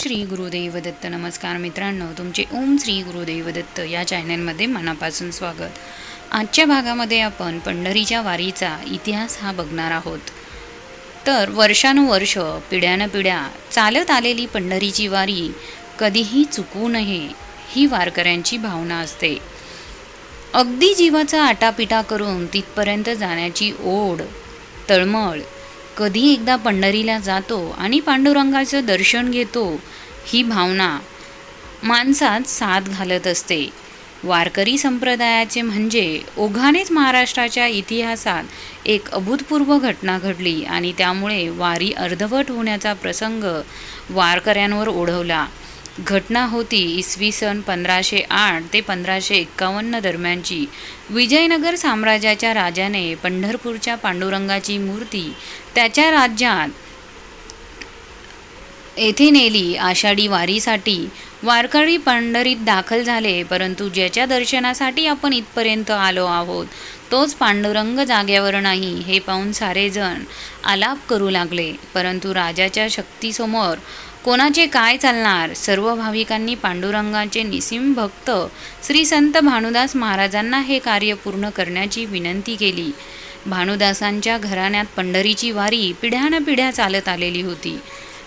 श्री गुरुदेव दत्त नमस्कार मित्रांनो तुमचे ओम श्री गुरुदेव दत्त या चॅनलमध्ये मनापासून स्वागत. आजच्या भागामध्ये आपण पंढरीच्या वारीचा इतिहास हा बघणार आहोत. तर वर्षानुवर्ष पिढ्यानपिढ्या चालत आलेली पंढरीची वारी कधीही चुकू नये ही वारकऱ्यांची भावना असते. अगदी जीवाचा आटापिटा करून तिथपर्यंत जाण्याची ओढ तळमळ कधी एकदा पंढरीला जातो आणि पांडुरंगाचं दर्शन घेतो ही भावना माणसात साथ घालत असते. वारकरी संप्रदायाचे म्हणजे ओघानेच महाराष्ट्राच्या इतिहासात एक अभूतपूर्व घटना घडली आणि त्यामुळे वारी अर्धवट होण्याचा प्रसंग वारकऱ्यांवर ओढवला. घटना होती इसवी सन पंधराशे आठ ते पंधराशे एक्कावन्न दरम्यानची. विजयनगर साम्राज्याच्या राजाने पंढरपूरच्या पांडुरंगाची मूर्ती त्याच्या राज्यात येथे नेली. आषाढी वारीसाठी वारकरी पंढरीत दाखल झाले परंतु ज्याच्या दर्शनासाठी आपण इथपर्यंत आलो आहोत तोच पांडुरंग जाग्यावर नाही हे पाहून सारेजण आलाप करू लागले. परंतु राजाच्या शक्तीसमोर कोणाचे काय चालणार? सर्व भाविकांनी पांडुरंगाचे निसीम भक्त श्री संत भानुदास महाराजांना हे कार्य पूर्ण करण्याची विनंती केली. भानुदासांच्या घराण्यात पंढरीची वारी पिढ्यानपिढ्या चालत आलेली होती.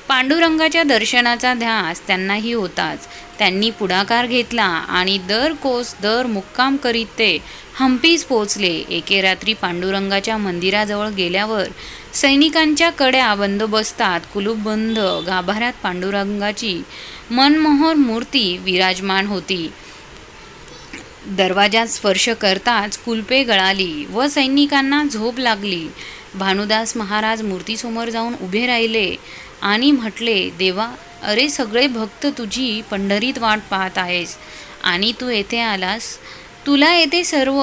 पांडुरंगाच्या दर्शनाचा ध्यास त्यांनाही होताच. त्यांनी पुढाकार घेतला आणि दर कोस दर मुक्काम करीत ते हम्पीस पोचले एके रात्री पांडुरंगाच्या मंदिराजवळ गेल्यावर सैनिकांच्या कड्या बंदोबस्तात कुलूपबंद गाभाऱ्यात पांडुरंगाची मनमोहर मूर्ती विराजमान होती. दरवाजात स्पर्श करताच कुलपे गळाली व सैनिकांना झोप लागली. भानुदास महाराज मूर्तीसमोर जाऊन उभे राहिले आणि म्हटले देवा अरे सगळे भक्त तुझी पंढरीत वाट पाहत आहेस आणि तू येथे आलास? तुला येथे सर्व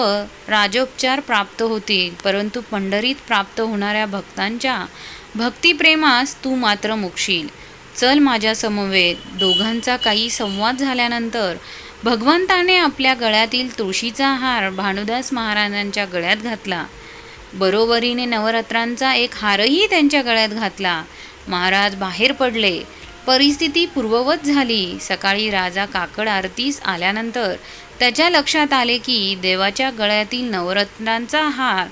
राजोपचार प्राप्त होतील परंतु पंढरीत प्राप्त होणाऱ्या भक्तांच्या भक्तिप्रेमास तू मात्र मुकशील चल माझ्यासमवेत दोघांचा काही संवाद झाल्यानंतर भगवंताने आपल्या गळ्यातील तुळशीचा हार भानुदास महाराजांच्या गळ्यात घातला. बरोबरीने नवरात्रांचा एक हारही त्यांच्या गळ्यात घातला. महाराज बाहेर पडले. परिस्थिती पूर्ववत झाली. सकाळी राजा काकड आरतीस आल्यानंतर त्याच्या लक्षात आले की देवाच्या गळ्यातील नवरत्नांचा हार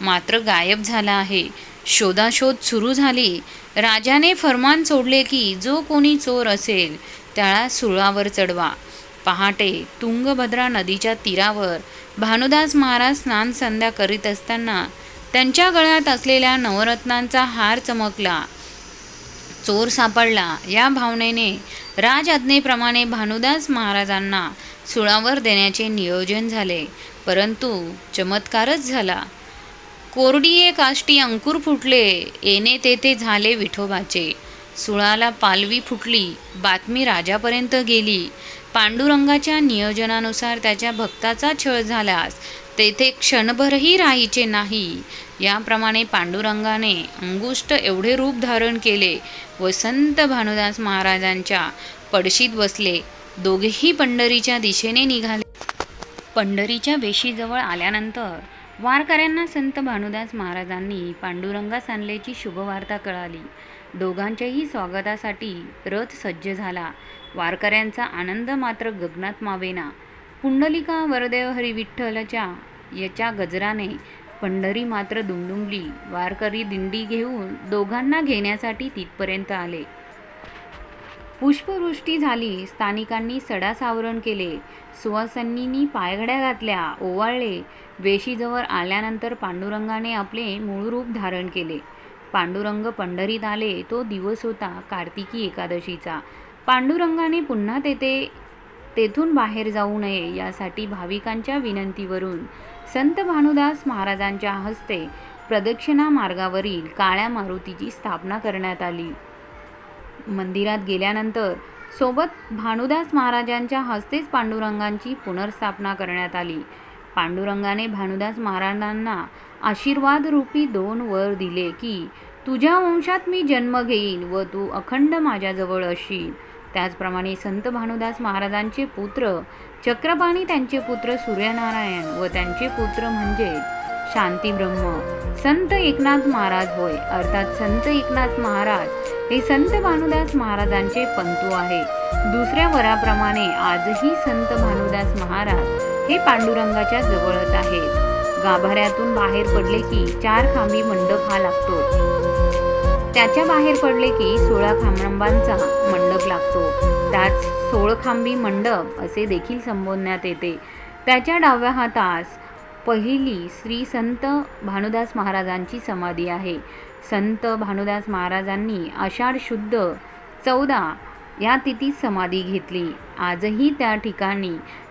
मात्र गायब झाला आहे. शोधाशोध सुरू झाली. राजाने फरमान सोडले की जो कोणी चोर असेल त्याला सुळावर चढवा. पहाटे तुंगभद्रा नदीच्या तीरावर भानुदास महाराज स्नान संध्या करीत असताना त्यांच्या गळ्यात असलेल्या नवरत्नांचा हार चमकला. चोर सापडला. या भावनेने राज आज्ञेप्रमाणे भानुदास महाराजांना सुळावर देण्याचे नियोजन झाले परंतु चमत्कारच झाला. कोरडीये काष्टी अंकुर फुटले येणे तेथे झाले विठोबाचे. सुळाला पालवी फुटली बातमी राजापर्यंत गेली. पांडुरंगाच्या नियोजनानुसार त्याच्या भक्ताचा छळ झाल्यास तेथे क्षणभरही राहायचे नाही. याप्रमाणे पांडुरंगाने अंगुष्ट एवढे रूप धारण केले वसंत भानुदास महाराजांच्या पडशीत बसले दोघेही पंढरीच्या दिशेने निघाले. पंढरीच्या वेशीजवळ आल्यानंतर वारकऱ्यांना संत भानुदास महाराजांनी पांडुरंगास आणल्याची शुभवार्ता कळाली. दोघांच्याही स्वागतासाठी रथ सज्ज झाला. वारकऱ्यांचा आनंद मात्र गगनात मावेना. पुंडलिका वरदेव हरी विठ्ठलच्या याच्या गजराने पंढरी मात्र दुमदुमली. वारकरी दिंडी घेऊन दोघांना घेण्यासाठी तिथपर्यंत आले. पुष्पवृष्टी झाली. स्थानिकांनी सडा सावरण केले. सुवासनींनी पायघड्या घातल्या ओवाळले. वेशीजवळ आल्यानंतर पांडुरंगाने आपले मूळ रूप धारण केले. पांडुरंग पंढरीत आले. तो दिवस होता कार्तिकी एकादशीचा. पांडुरंगाने पुन्हा तेथे तेथून बाहेर जाऊ नये यासाठी भाविकांच्या विनंतीवरून संत भानुदास महाराजांच्या हस्ते प्रदक्षिणा मार्गावरील काळ्या मारुतीची स्थापना करण्यात आली. मंदिरात गेल्यानंतर सोबत भानुदास महाराजांच्या हस्तेच पांडुरंगांची पुनर्स्थापना करण्यात आली. पांडुरंगाने भानुदास महाराजांना आशीर्वाद रूपी दोन वर दिले की तुझ्या वंशात मी जन्म घेईन व तू अखंड माझ्याजवळ असशील त्याचप्रमाणे संत भानुदास महाराजांचे पुत्र चक्रपाणी त्यांचे पुत्र सूर्यनारायण व त्यांचे पुत्र म्हणजे शांतीब्रह्म. संत एकनाथ महाराज होय. अर्थात संत एकनाथ महाराज हे संत भानुदास महाराजांचे पंतू आहे दुसऱ्या वराप्रमाणे आजही संत भानुदास महाराज हे पांडुरंगाच्या जवळच आहेत. गाभाऱ्यातून बाहेर पडले की चार खांबी मंडप हा लागतो. त्याच्या बाहेर पडले की सोळा खांबांचा मंडप लागतो. त्यात सोळखांबी मंडप असे देखील संबोधण्यात येते. त्याच्या डाव्या हातास पहिली श्री संत भानुदास महाराजांची समाधी आहे. संत भानुदास महाराजांनी आषाढ शुद्ध चौदा या तिथीत समाधी घेतली. आजही त्या ठिकाणी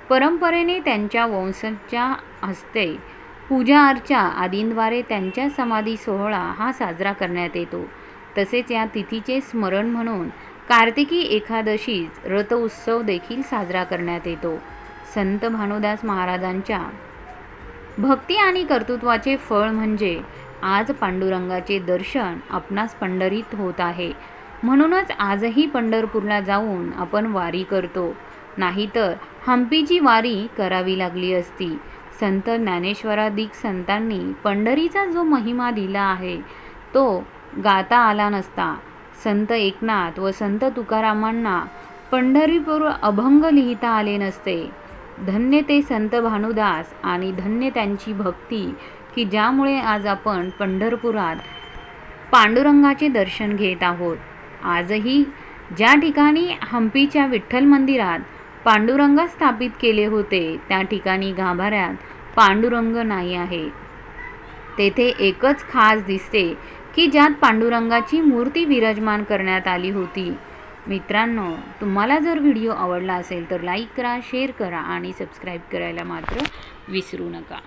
परंपरेने त्यांच्या वंशाच्या हस्ते पूजा अर्चा आदींद्वारे त्यांच्या समाधी सोहळा हा साजरा करण्यात येतो. तसेच या तिथीचे स्मरण म्हणून कार्तिकी एकादशीच रथ उत्सव देखील साजरा करण्यात येतो. संत भानुदास महाराजांच्या भक्ती आणि कर्तृत्वाचे फळ म्हणजे आज पांडुरंगाचे दर्शन आपणास पंढरीत होत आहे. म्हणूनच आजही पंढरपूरला जाऊन आपण वारी करतो. नाहीतर हंपीची वारी करावी लागली असती. संत ज्ञानेश्वराधिक संतांनी पंढरीचा जो महिमा दिला आहे तो गाता आला नसता. संत एकनाथ व संत तुकारामांना पंढरीपूर अभंग लिहिता आले नसते. धन्य ते संत भानुदास आणि धन्य त्यांची भक्ती की ज्यामुळे आज आपण पंढरपुरात पांडुरंगाचे दर्शन घेत आहोत. आजही ज्या ठिकाणी हंपीच्या विठ्ठल मंदिरात पांडुरंग स्थापित केले होते त्या ठिकाणी गाभाऱ्यात पांडुरंग नाही आहे. तेथे एकच खास दिसते की ज्यात पांडुरंगाची मूर्ती विराजमान करण्यात आली होती. मित्रांनो तुम्हाला जर व्हिडिओ आवडला असेल तर लाईक करा शेअर करा आणि सबस्क्राईब करायला मात्र विसरू नका.